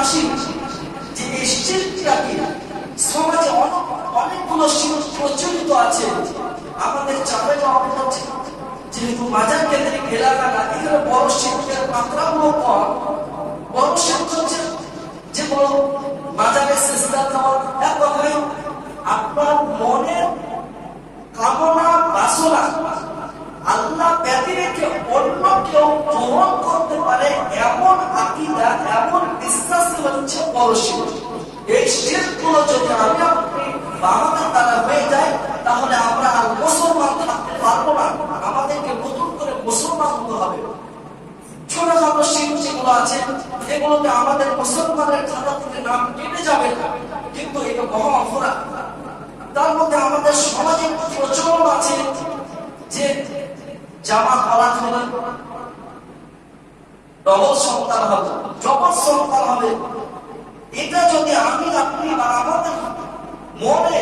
আসি যে এই শিল্পটাকে সমাজে অনেক, অনেকগুলো প্রচলিত আছে। আমাদের চাপে যাওয়া হচ্ছে যেহেতু মাজার কেন্দ্রিক এলাকাটা এখানে বড় শিল্পের মাত্রাগুলো কম। বড় শিল্প হচ্ছে যে বড় মাজারের চেষ্টা দেওয়া এক কথায়, আপনার মনের কামনা, বাসনা আল্লাহ ব্যতি রেখে অন্য কেউ পূরণ করতে পারে এমন আকিদা, এমন হচ্ছে পরশীল এই শিল্পগুলো যদি আমি আপনি দ্বারা হয়ে যায়, তাহলে আমরা আর মুসলমান থাকতে পারব না। আমাদেরকে নতুন করে মুসলমান হতে হবে। ছোটখাটো শিল্প যেগুলো আছে, এগুলোতে আমাদের মুসলমানের খাতা থেকে নাম কেটে যাবে না। কিন্তু এটা মহা অপরাধ। তার মধ্যে আমাদের সমাজে প্রচলন আছে যে জামা খাওয়া হবে ডবল সন্তান হবে। ডবল এটা যদি আমি আপনি বা আমাদের মনে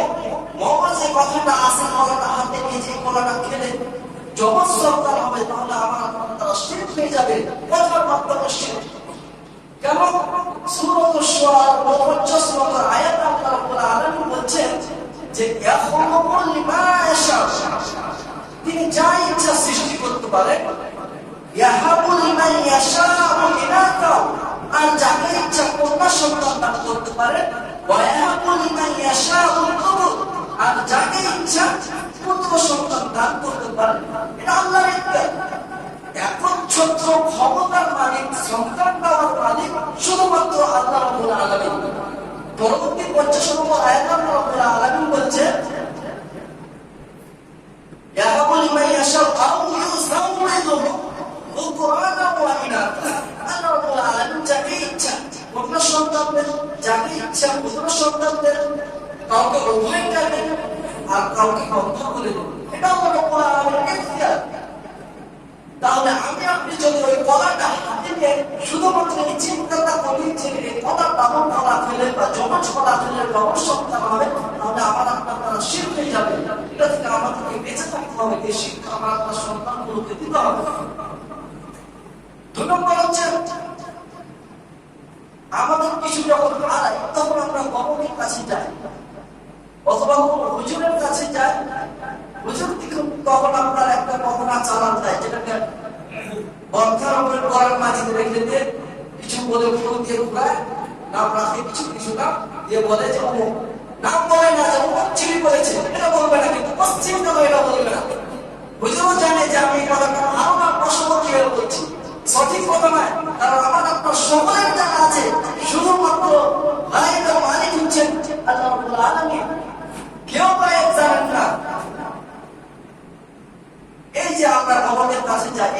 মগজে কথাটা আসে কলাটা হাতে নিয়ে যে কলাটা খেলে জবর সন্তান হবে, তাহলে আমার তারা শিল্প হয়ে যাবে, কথার মাধ্যমে শিল্প কেন? তিনি যা ইচ্ছা সৃষ্টি করতে যাকে ইচ্ছা কন্যা সন্তান দান করতে পারে। আর যাকে ইচ্ছা, পুত্র সন্তান দান করতে পারে। এটা আল্লাহর ইচ্ছা একচ্ছত্র ক্ষমতার মালিক, সন্তান দেওয়ার মালিক শুধুমাত্র আল্লাহ আলামিন। পরবর্তী পঞ্চাশ নম্বর আয়াত আল্লাহ রব্বুল বলছে সন্তান দেন যাকে ইচ্ছা পুত্র সন্তান দেন কাউকে উভয় দেন আর কাউকে রাব্বুল ইখতিয়ার। তাহলে আমি আপনি যদি ওই কলাটা হাতে নিয়ে শুধুমাত্র এই চিন্তাটা করি যে এই কলা কলা ফেলে বা ফেলে তাহলে আমার আপনার যাবে। এটা থেকে আমাদেরকে বেঁচে থাকতে হবে। এই শিক্ষা আমার আপনার সন্তানগুলোকে দিতে হবে। নম্বর হচ্ছে আমাদের কিছু যখন হারায় তখন আমরা গভর্নের কাছে যাই। অথবা কোনো হুজুরের কাছে যাই। হুজুর তখন আপনার একটা কখনা চালান দেয়, যেটাকে উপরে করার মাঝে রেখে দিয়ে কিছু বলে ফুল দিয়ে ঘুরায় নাম রাখে, কিছু কিছু নাম দিয়ে বলে যে অমুক নাম বলে না যে অমুক বলেছে, এটা বলবে না কিন্তু পশ্চিম কেন এটা বলবে না। হুজুরও জানে যে আমি এই কথাটা আরও না প্রসঙ্গ ক্লিয়ার করছি। সঠিক কথা নয় কারণ আমার আপনার সকলের জানা আছে শুধুমাত্র লাইনের মালিক হচ্ছেন আল্লাহ রাব্বুল আলামিন কেউ গায়েব জানেন না এই যে আমরা আমাদের কাছে যাই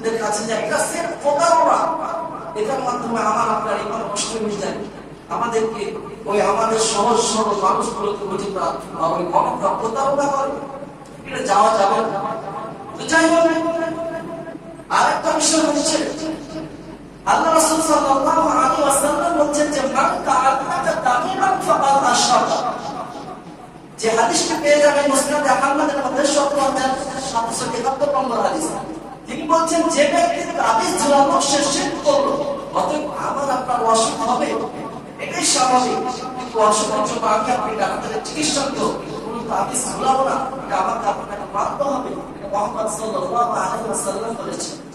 হুজুরদের কাছে যাই এটা সের প্রতারণা এটার মাধ্যমে আমার আপনার ইমান নষ্ট হয়ে যায়। আমাদেরকে ওই আমাদের সহজ সরল মানুষগুলোকে হুজুররা ওই প্রতারণা করে। এটা যাওয়া যাবে তো যাই বিষয় হচ্ছে, আল্লাহ রাসূল সাল্লাল্লাহু আলাইহি ওয়াসাল্লাম বলছেন যে, মান তামিমান যে হাদিসটা পেয়ে যাবেন মুসনাদ আহমদের মধ্যে সতেরো হাজার সাতশো একাত্তর নম্বর হাদিস। তিনি বলছেন, যে ব্যক্তি তাবিজ ঝুলানো সে করল, অতএব আমার আপনার অসুখ হবে। এটাই স্বাভাবিক। কিন্তু আপনি ডাক্তারের চিকিৎসক তো, কোনো তাবিজ ঝুলাবো না। আমাকে আপনাকে মানতে হবে। মোহাম্মদ সাল্লাহ আলহাম বলেছেন।